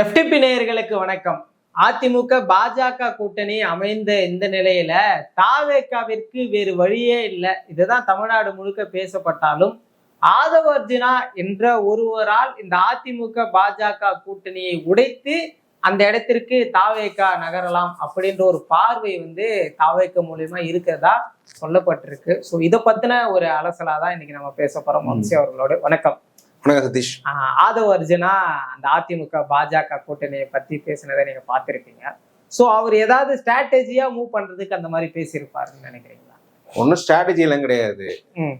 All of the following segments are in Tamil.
எஃப்டிபி நேயர்களுக்கு வணக்கம். அதிமுக பாஜக கூட்டணி அமைந்த இந்த நிலையில தாவேக்காவிற்கு வேறு வழியே இல்லை. இதுதான் தமிழ்நாடு முழுக்க பேசப்பட்டாலும் ஆதவ அர்ஜுனா என்ற ஒருவரால் இந்த அதிமுக பாஜக கூட்டணியை உடைத்து அந்த இடத்திற்கு தாவேக்கா நகரலாம் அப்படின்ற ஒரு பார்வை வந்து தாவேக்கா மூலியமா இருக்கிறதா சொல்லப்பட்டிருக்கு. ஸோ இதை பத்தின ஒரு அலசலா தான் இன்னைக்கு நம்ம பேச போறோம். வம்சி அவர்களோட. வணக்கம். வணக்கம் சதீஷ். ஆதவ அர்ஜுனா அந்த அதிமுக பாஜக கூட்டணியை பத்தி பேசினதை நீங்க பார்த்திருப்பீங்க. சோ அவர் ஏதாவது ஸ்ட்ராட்டஜியா மூவ் பண்றதுக்கு அந்த மாதிரி பேசியிருப்பாருன்னு நினைக்கிறீங்களா? ஒன்றும் ஸ்ட்ராட்டஜி எல்லாம் கிடையாது.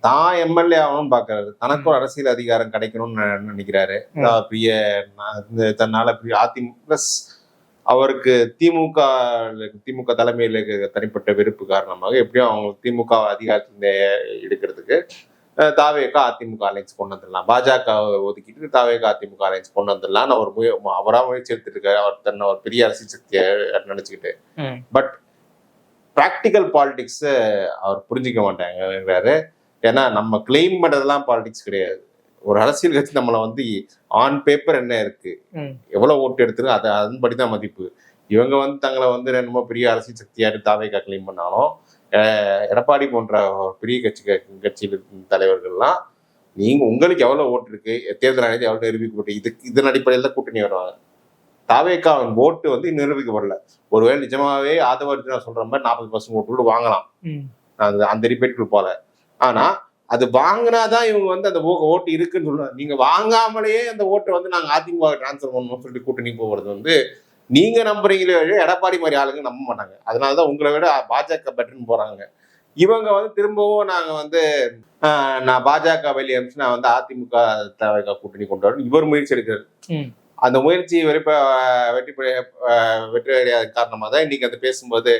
தான் எம்எல்ஏ ஆகணும்னு பாக்குறாரு தனக்கு ஒரு அரசியல் அதிகாரம் கிடைக்கணும்னு நினைக்கிறாரு. பெரிய தன்னால பெரிய அதிமுக பிளஸ் அவருக்கு திமுக திமுக தலைமையில தனிப்பட்ட வெறுப்பு காரணமாக எப்படியும் அவங்க திமுக அதிகாரத்துல எடுக்கிறதுக்கு அஹ், தாவேகா அதிமுக அலைன்ஸ் கொண்டு வந்துடலாம். பாஜக ஒதுக்கிட்டு தாவேகா அதிமுக அலைன்ஸ் கொண்டு வந்துடலாம்னு அவர் முய அவரா முயற்சி எடுத்துட்டு இருக்காரு அவர் தன்னை ஒரு பெரிய அரசியல் சக்தியை நினைச்சுக்கிட்டு. பட் ப்ராக்டிக்கல் பாலிடிக்ஸ் அவர் புரிஞ்சிக்க மாட்டாங்கிறாரு. ஏன்னா நம்ம கிளைம் பண்றதெல்லாம் பாலிடிக்ஸ் கிடையாது. ஒரு அரசியல் கட்சி நம்மளை வந்து ஆன் பேப்பர் என்ன இருக்கு. எவ்வளவு ஓட்டு எடுத்துருக்கு? அது அதன்படி தான் மதிப்பு. இவங்க வந்து தங்களை வந்து என்னமோ பெரிய அரசியல் சக்தியாரு தாவேக்கா கிளைம் பண்ணாலும் எடப்பாடி போன்ற பெரிய கட்சி கட்சியில் இருக்கும் தலைவர்கள்லாம் நீங்க உங்களுக்கு எவ்வளவு ஓட்டு இருக்கு? தேர்தல் ஆணையத்தில் எவ்வளவு நிரூபிக்கப்பட்டு இதுக்கு இதன் அடிப்படையில் தான் கூட்டணி வருவாங்க. தாவேக்காவின் ஓட்டு வந்து நிரூபிக்கப்படல. ஒருவேளை நிஜமாவே ஆதவர்ஜுனா சொல்ற மாதிரி நாற்பது பர்சன்ட் ஓட்டு கூட வாங்கலாம். அந்த அந்த ரிப்பேட்டுக்குள் போல. ஆனா அது வாங்கினாதான் இவங்க வந்து அந்த ஓட்டு இருக்குன்னு சொல்லுவாங்க. நீங்க வாங்காமலேயே அந்த ஓட்டை வந்து நாங்க அதிமுக டிரான்ஸ்ஃபர் பண்ணணும்னு சொல்லிட்டு கூட்டணி போகிறது வந்து நீங்க நம்புறீங்களே எடப்பாடி மாதிரி ஆளுங்க நம்ப மாட்டாங்க. அதனாலதான் உங்களை விட பாஜக பெட்டர்னு போறாங்க. இவங்க வந்து திரும்பவும் நாங்க வந்து நான் பாஜக வெளியே அனுப்பிச்சு நான் வந்து அதிமுக தவிக கூட்டணி கொண்டு வரணும். இவர் முயற்சி எடுக்கிறார். அந்த முயற்சி வெறுப்ப வெற்றி வெற்றி அடையாத காரணமாக தான் இன்னைக்கு அந்த பேசும்போது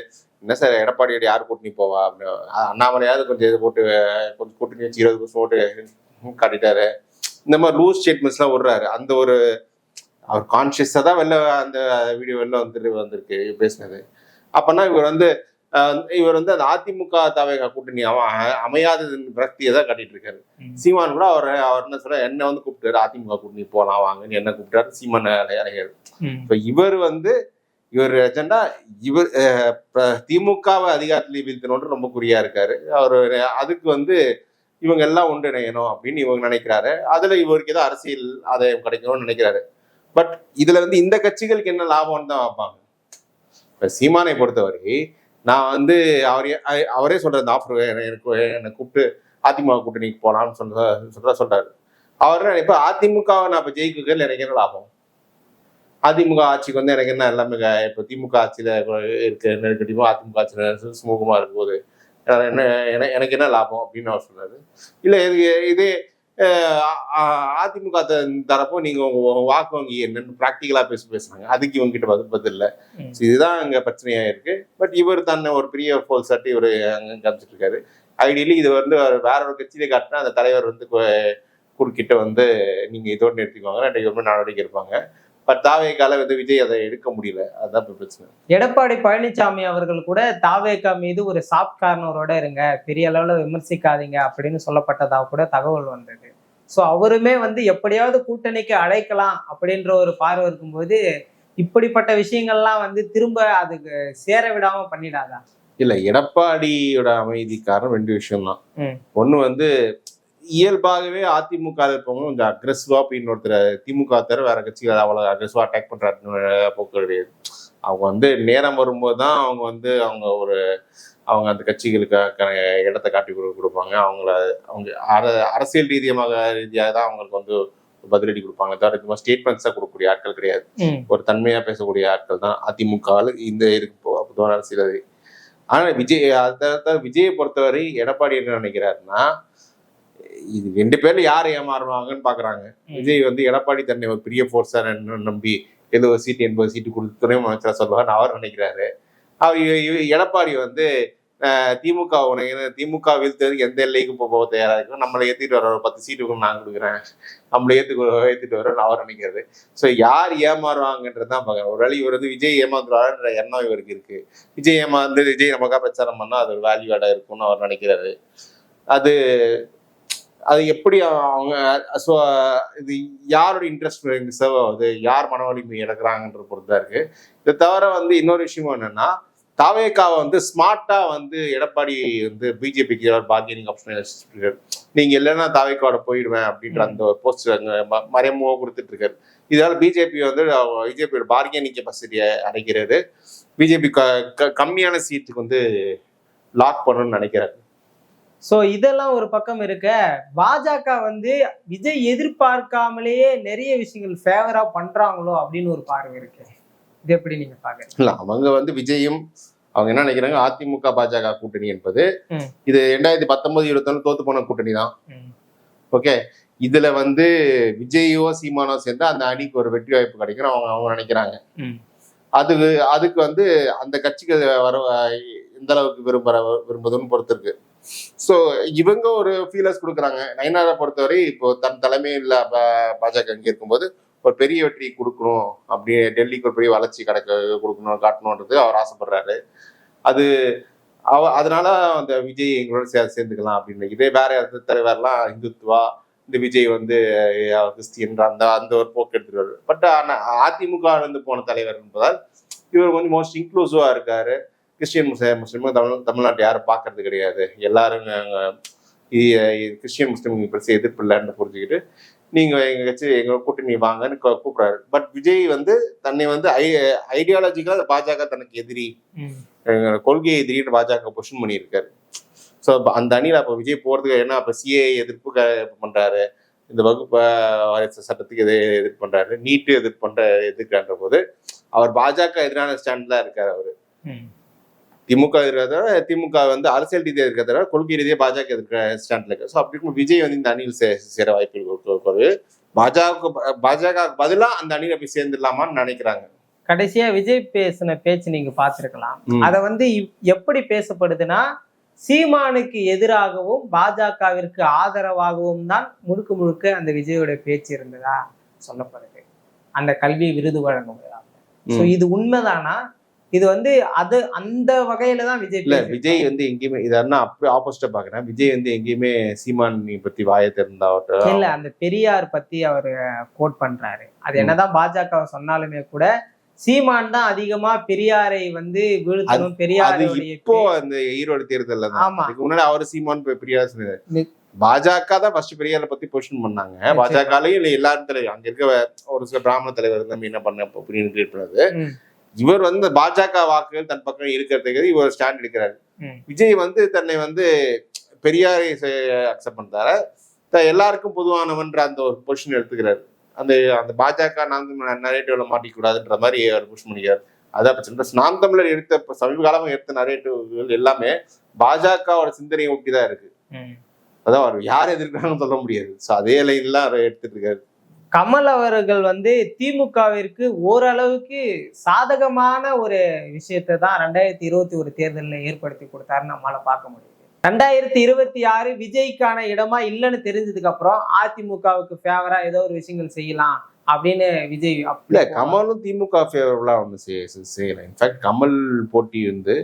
என்ன சார் எடப்பாடியோட யார் கூட்டணி போவா? அப்படின்னு. அண்ணாமலையாவது கொஞ்சம் இது போட்டு கொஞ்சம் கூட்டணி வச்சு இருபது பர்சன்ட் ஓட்டு காட்டிட்டாரு. இந்த மாதிரி லூஸ் ஸ்டேட்மெண்ட்ஸ்லாம் விடுறாரு. அந்த ஒரு அவர் கான்சியஸாக தான் வெளில அந்த வீடியோ வெளில வந்துட்டு வந்திருக்கு பேசினது. அப்போனா இவர் வந்து இவர் வந்து அந்த அதிமுக தவேக கூட்டணி அவ- அமையாததன் விரக்தியை தான் காட்டிட்டு இருக்காரு. சீமான் கூட அவர் அவர் என்ன சொல்ற என்ன வந்து கூப்பிட்டாரு அதிமுக கூட்டணி போலாம் வாங்கன்னு என்ன கூப்பிட்டாரு சீமான் ம். இப்ப இவர் வந்து இவர் அஜெண்டா இவர் திமுகவை அதிகாரத்தில் வீழ்த்தணும்னு ரொம்ப குறியா இருக்காரு. அவர் அதுக்கு வந்து இவங்க எல்லாம் ஒன்றிணையணும் அப்படின்னு இவங்க நினைக்கிறாரு. அதுல இவருக்கு ஏதோ அரசியல் ஆதாயம் கிடைக்கணும்னு நினைக்கிறாரு. பட் இதுல வந்து இந்த கட்சிகளுக்கு என்ன லாபம்னு தான் வைப்பாங்க இப்ப சீமானை பொறுத்தவரை நான் வந்து அவரே அவரே சொல்ற இந்த ஆஃபர் எனக்கு என்னை கூப்பிட்டு அதிமுக கூட்டணிக்கு போலாம்னு சொல்ற சொல்ற சொல்றாரு. அவர் இப்ப அதிமுகவை நான் இப்ப ஜெயிக்குகள் எனக்கு என்ன லாபம்? அதிமுக ஆட்சிக்கு வந்து எனக்கு என்ன எல்லாமே இப்போ திமுக ஆட்சியில் இருக்க நெருக்கடிமோ அதிமுக ஆட்சியில் சுமூகமாக இருக்கும்போது. என்ன என- எனக்கு என்ன லாபம் அப்படின்னு அவர் சொல்றாரு. இல்லை இது இதே அதிமுக தரப்போ நீங்க உங்க வாக்கு வங்கி என்னன்னு ப்ராக்டிக்கலா பேசி பேசுனாங்க அதுக்கு இவங்க கிட்ட பதில் பதில் இல்ல. இதுதான் அங்க பிரச்சனையா இருக்கு பட் இவர் தன்னை ஒரு பெரிய போல் சட்டி இவர் அங்க காமிச்சிட்டு இருக்காரு ஐடியலி இது வந்து வேற ஒரு கட்சியில காட்டினா அந்த தலைவர் வந்து குறுக்கிட்ட வந்து நீங்க இதோட நிறுத்திக்குவாங்க நடவடிக்கை எடுப்பாங்க பட் தாவேக்கால வந்து விஜய் அதை எடுக்க முடியல. அதுதான் இப்ப பிரச்சனை. எடப்பாடி பழனிசாமி அவர்கள் கூட தாவேக்கா மீது ஒரு சாஃப்ட் கார்னரோட இருங்க பெரிய அளவுல விமர்சிக்காதீங்க அப்படின்னு சொல்லப்பட்டதா கூட தகவல் வந்தது. சோ அவருமே வந்து எப்படியாவது கூட்டணிக்கு அழைக்கலாம் அப்படின்ற ஒரு பார்வை இருக்கும்போது இப்படிப்பட்ட விஷயங்கள்லாம் வந்து திரும்ப அதுக்கு சேர விடாம பண்ணிடாதா? இல்ல எடப்பாடியோட அமைதி காரணம் ரெண்டு விஷயம் தான் ம். ஒண்ணு வந்து இயல்பாகவே அதிமுக இருப்பவங்க கொஞ்சம் அக்ரெசிவா அப்படின்னு ஒருத்தர் திமுக தவிர வேற கட்சிகள் அவ்வளவு அக்ரெசிவா அட்டாக் பண்ற போக்கு கிடையாது. அவங்க வந்து நேரம் வரும்போது தான் அவங்க வந்து அவங்க ஒரு அவங்க அந்த கட்சிகளுக்கு க- இடத்தை காட்டி கொடு- கொடுப்பாங்க. அவங்கள அவங்க அர- அரசியல் ரீதியமாக ரீதியாக தான் அவங்களுக்கு வந்து பதிலடி கொடுப்பாங்க. தவிர சும்மா ஸ்டேட்மெண்ட்ஸாக கொடுக்கக்கூடிய ஆட்கள் கிடையாது. ஒரு தன்மையா பேசக்கூடிய ஆட்கள் தான் அதிமுகவில் இந்த இருக்கு புதுவான அரசியல் அது. ஆனா விஜய் அதை விஜயை பொறுத்தவரை எடப்பாடி என்ன நினைக்கிறாருன்னா இது ரெண்டு பேர்ல யார் ஏமாறுவாங்கன்னு பாக்குறாங்க. விஜய் வந்து எடப்பாடி தன்னை ஒரு பெரிய ஃபோர்ஸா நம்பி எழுபது சீட்டு எண்பது சீட்டு கொடுத்து துணை அமைச்சரா சொல்லுவார்னு அவர் நினைக்கிறாரு. அவர் எடப்பாடி வந்து திமுக உனக்கு திமுக வீழ்த்ததுக்கு எந்த எல்லைக்கும் போக தயாரா இருக்கும் நம்மளை ஏத்திட்டு வர ஒரு பத்து சீட்டுக்கு நான் கொடுக்குறேன். நம்மளை ஏத்து ஏத்திட்டு வரோம்னு அவர் நினைக்கிறது ஸோ யார் ஏமாறுவாங்கன்றது தான் பார்க்குறேன் ஒரு வேளை இவர் வந்து விஜய் ஏமாந்துருவாருன்ற எண்ணம் இவருக்கு இருக்கு. விஜய் ஏமாந்து விஜய் நமக்காக பிரச்சாரம் பண்ணா அது ஒரு வேல்யூ ஆடா இருக்கும்னு அவர் நினைக்கிறாரு. அது அது எப்படி அவங்க ஸோ இது யாரோட இன்ட்ரெஸ்ட் சர்வ் ஆகுது யார் மன வலிமை இழக்கிறாங்கன்ற பொறுத்து தான் இருக்கு. இதை தவிர வந்து இன்னொரு விஷயம் என்னன்னா தாவேக்காவை வந்து ஸ்மார்ட்டா வந்து எடப்பாடி வந்து பிஜேபிக்கு பார்கெனிங் ஆப்ஷன் நீங்க இல்லைன்னா தாவேக்காவோட போயிடுவேன் அப்படின்ற அந்த போஸ்ட் அங்க ம- மறைமுகமா கொடுத்துட்டு இருக்காரு இதனால பிஜேபி வந்து பிஜேபியோட பார்கெனிங் கெப்பாசிட்டியை அடைக்கிறது பிஜேபி கம்மியான சீட்டுக்கு வந்து லாக் பண்ணணும்னு நினைக்கிறாரு. சோ இதெல்லாம் ஒரு பக்கம் இருக்க. பாஜக வந்து விஜய் எதிர்பார்க்காமலேயே நிறைய விஷயங்கள் ஃபேவரா பண்றாங்களோ அப்படின்னு ஒரு பார்வை இருக்கு. இது எப்படி நீங்க பாக்குறீங்க இல்ல அவங்க வந்து விஜயும் அவங்க என்ன நினைக்கிறாங்க? அதிமுக பாஜக கூட்டணி என்பது. இது ரெண்டாயிரத்தி பத்தொன்பது இருபத்தொன்னு தோத்து போன கூட்டணி தான். ஓகே. இதுல வந்து விஜயோ சீமானோ சேர்ந்து அந்த அணிக்கு ஒரு வெற்றி வாய்ப்பு கிடைக்கும் அவங்க அவங்க நினைக்கிறாங்க. அது அதுக்கு வந்து அந்த கட்சிகள் வர எந்த அளவுக்கு விரும்புற விரும்புதுன்னு பொறுத்து இருக்கு ஸோ இவங்க ஒரு ஃபீலர்ஸ் கொடுக்குறாங்க. நயனாரை பொறுத்தவரை இப்போ தன் தலைமையில் பாஜக இங்கே இருக்கும்போது ஒரு பெரிய வெற்றி கொடுக்கணும். அப்படி டெல்லிக்கு ஒரு பெரிய வளர்ச்சி கிடைக்க கொடுக்கணும் காட்டணுன்றது அவர் ஆசைப்படுறாரு. அது அவ அதனால அந்த விஜய் எங்களோட சே சேர்ந்துக்கலாம் அப்படின்னு. இதே வேற யாராவது தலைவர்லாம் இந்துத்துவா இந்த விஜய் வந்து கிறிஸ்டியன் அந்த அந்த ஒரு போக்கு எடுத்துருவாரு பட் ஆனால் அதிமுக இருந்து போன தலைவர் என்பதால் இவர் கொஞ்சம் மோஸ்ட் இன்க்ளூசிவா இருக்காரு. கிறிஸ்டியன் முஸ்லீம் முஸ்லீம் தமிழ் தமிழ்நாட்டை யாரும் பார்க்கறது கிடையாது. எல்லாரும் கிறிஸ்டியன் முஸ்லீம் பெருசாக எதிர்ப்பு இல்லைன்னு புரிஞ்சுக்கிட்டு நீங்க எங்க கட்சி எங்க கூட்டணி வாங்கன்னு கூப்பிடுறாரு. பட் விஜய் வந்து தன்னை வந்து ஐ ஐடியாலஜிக்கலா பாஜக தனக்கு எதிரி. ம். அஹ் கொள்கை எதிரின்னு பாஜக பொசிஷன் பண்ணியிருக்காரு. ஸோ அந்த அணியில் அப்போ விஜய் போறதுக்கு ஏன்னா அப்போ சிஏ எதிர்ப்பு பண்றாரு. இந்த வகுப்பு சட்டத்துக்கு எது எதிர்ப்பு பண்றாரு. நீட்டு எதிர்ப்பு பண்ற எதிர்க்கின்ற போது அவர் பாஜக எதிரான ஸ்டாண்ட்ல இருக்காரு அவர். திமுக இருக்கிறத திமுக வந்து அரசியல் ரீதியாக இருக்கிறத விட கொள்கை ரீதியாக பாஜக இருக்கிற ஸ்டாண்ட்ல இருக்கு. ஸோ அப்படி இருக்கும் விஜய் வந்து இந்த அணியில் சே சேர வாய்ப்பு குறைவு பாஜக பாஜக பதிலா அந்த அணியில போய் சேர்ந்துடலாமான்னு நினைக்கிறாங்க. கடைசியா விஜய் பேசின பேச்சு நீங்க பார்த்திருக்கலாம். அத வந்து எப்படி பேசப்படுதுன்னா சீமானுக்கு எதிராகவும் பாஜகவிற்கு ஆதரவாகவும் தான் முழுக்க முழுக்க அந்த விஜயோட பேச்சு இருந்ததா சொல்லப்படுது. அந்த கல்வி விருது வழங்கும் ம். இது உண்மைதானா? இது வந்து அது அந்த வகையில தான் விஜய் இல்ல. விஜய் வந்து எங்கேயுமே இதெல்லாம் அப்படியே ஆப்போசிட்டா பாக்குறேன். விஜய் வந்து எங்கேயுமே சீமான் பத்தி வாயை திறந்தாவட்டும் இல்ல அந்த பெரியார் பத்தி அவர் கோட் பண்றாரு. அது என்னதான் பாஜக சொன்னாலுமே கூட சீமான் தான் அதிகமா பெரியாரை வந்து வீழ்த்தணும் அது பெரியாருடைய இப்போ அந்த ஈரோடு தேர்தல்ல தான். ஆமா. முன்னாடி அவர் சீமான் பெரியார் பாஜக தான் ஃபர்ஸ்ட் பெரியாரை பத்தி பொசிஷன் பண்ணாங்க. பாஜகலயும் இல்ல எல்லாரும் தலைவர் அங்க இருக்க ஒரு சில பிராமண தலைவர் நம்ம என்ன பண்ண அப்படின்னு கிரியேட் பண்ணது. இவர் வந்து பாஜக வாக்குகள் தன் பக்கம் இருக்கிறதுக்கு இவர் ஸ்டாண்ட் எடுக்கிறாரு. விஜய் வந்து தன்னை வந்து பெரியாரை அக்செப்ட் பண்றாரு. எல்லாருக்கும் பொதுவானவன்ற அந்த ஒரு பொசிஷன் எடுத்துக்கிறாரு. அந்த அந்த பாஜக நான் நரேட்டிவ்ல மாட்டிக்க கூடாதுன்ற மாதிரி அவர் புஷ் பண்ணிக்கிறார். அதான் பிரச்சனை. நாம் தமிழர் எடுத்த சமீப காலமா எடுத்த நரேட்டிவ்கள் எல்லாமே பாஜகவோட சிந்தனையை ஒட்டி தான் இருக்கு. அதான் யார் எதிர்க்கிறாங்கன்னு சொல்ல முடியாது. ஸோ அதே லைன்லாம் அவர் எடுத்துட்டு இருக்காரு. கமல் அவர்கள் வந்து திமுகவிற்கு ஓரளவுக்கு சாதகமான ஒரு விஷயத்தை தான் ரெண்டாயிரத்தி இருபத்தி ஒரு தேர்தலில் ஏற்படுத்தி கொடுத்தாருன்னு நம்மளால பார்க்க முடியுது. ரெண்டாயிரத்தி இருபத்தி ஆறு விஜய்க்கான இடமா இல்லைன்னு தெரிஞ்சதுக்கு அப்புறம் அதிமுகவுக்கு ஃபேவரா ஏதோ ஒரு விஷயங்கள் செய்யலாம் அப்படின்னு விஜய் இல்ல கமலும் திமுக ஃபேவரபுளா செய்- செய்யல. இன்ஃபேக்ட் கமல் போட்டி வந்து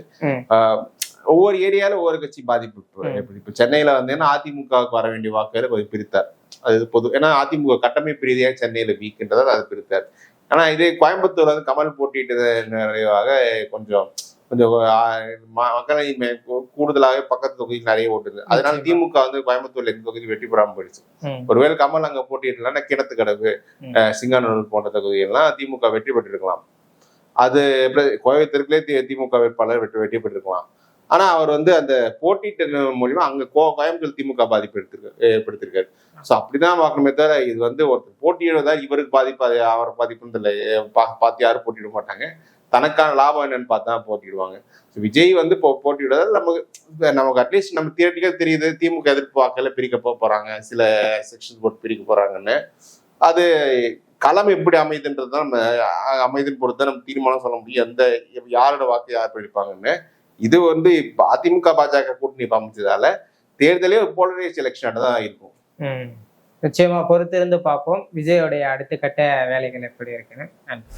ஒவ்வொரு ஏரியால ஒவ்வொரு கட்சி பாதிப்பு. இப்ப சென்னையில வந்து அதிமுகவுக்கு வர வேண்டிய வாக்குகளை பிரித்தார். அது பொது ஏன்னா அதிமுக கட்டமைப்பு ரீதியாக சென்னையில வீக்குன்றதை அதை பிரித்தார். ஆனா இதே கோயம்புத்தூர்ல வந்து கமல் போட்டியிட்டது நிறைவாக கொஞ்சம் கொஞ்சம் மக்களை கூடுதலாகவே பக்கத்து தொகுதியில் நிறைய ஓட்டுது அதனால. திமுக வந்து கோயம்புத்தூர்ல எந்த தொகுதி வெற்றி பெறாம போயிடுச்சு. ஒருவேளை கமல் அங்க போட்டியிடலன்னா கிணத்து கடவு சிங்கானூர் போன்ற தொகுதிகள்லாம் திமுக வெற்றி பெற்றிருக்கலாம். அது பிர- கோயம்புத்தூருக்குள்ளே தி- திமுக வேட்பாளர் வெற்றி வெற்றி பெற்றிருக்கலாம். ஆனா அவர் வந்து அந்த போட்டிட்டு மூலியமா அங்க கோ கோயம்புத்தூர் திமுக பாதிப்பு எடுத்திருக்காரு ஏற்படுத்திருக்காரு. ஸோ அப்படிதான் பார்க்கணுமே தவிர இது வந்து ஒருத்தர் போட்டியிடுவதா இவருக்கு பாதிப்பு அவர் பாதிப்புன்னு இல்லை பா- பார்த்து யாரும் போட்டியிட மாட்டாங்க. தனக்கான லாபம் என்னன்னு பார்த்தா போட்டிடுவாங்க ஸோ விஜய் வந்து இப்போ போட்டியிடுவதால் நமக்கு நமக்கு அட்லீஸ்ட் நம்ம தியேட்டிக்கல் தெரியுது. திமுக எதிர்ப்பு வாக்கில் பிரிக்க போக போறாங்க. சில செக்ஷன் போட்டு பிரிக்க போறாங்கன்னு. அது களம் எப்படி அமைதுன்றது தான் நம்ம அஹ், அமைதுன்னு பொறுத்து தான் நம்ம தீர்மானம் சொல்ல முடியும். எந்த யாரோட வாக்கு யார் பிடிப்பாங்கன்னு. இது வந்து அதிமுக பாஜக கூட்டணி அமைச்சதால தேர்தலே ஒரு போலரைஸ் எலெக்ஷன் தான் இருக்கும். நிச்சயமா பொறுத்திருந்து பார்ப்போம். விஜயோடைய அடுத்த கட்ட வேலைகள் எப்படி இருக்குன்னு. நன்றி.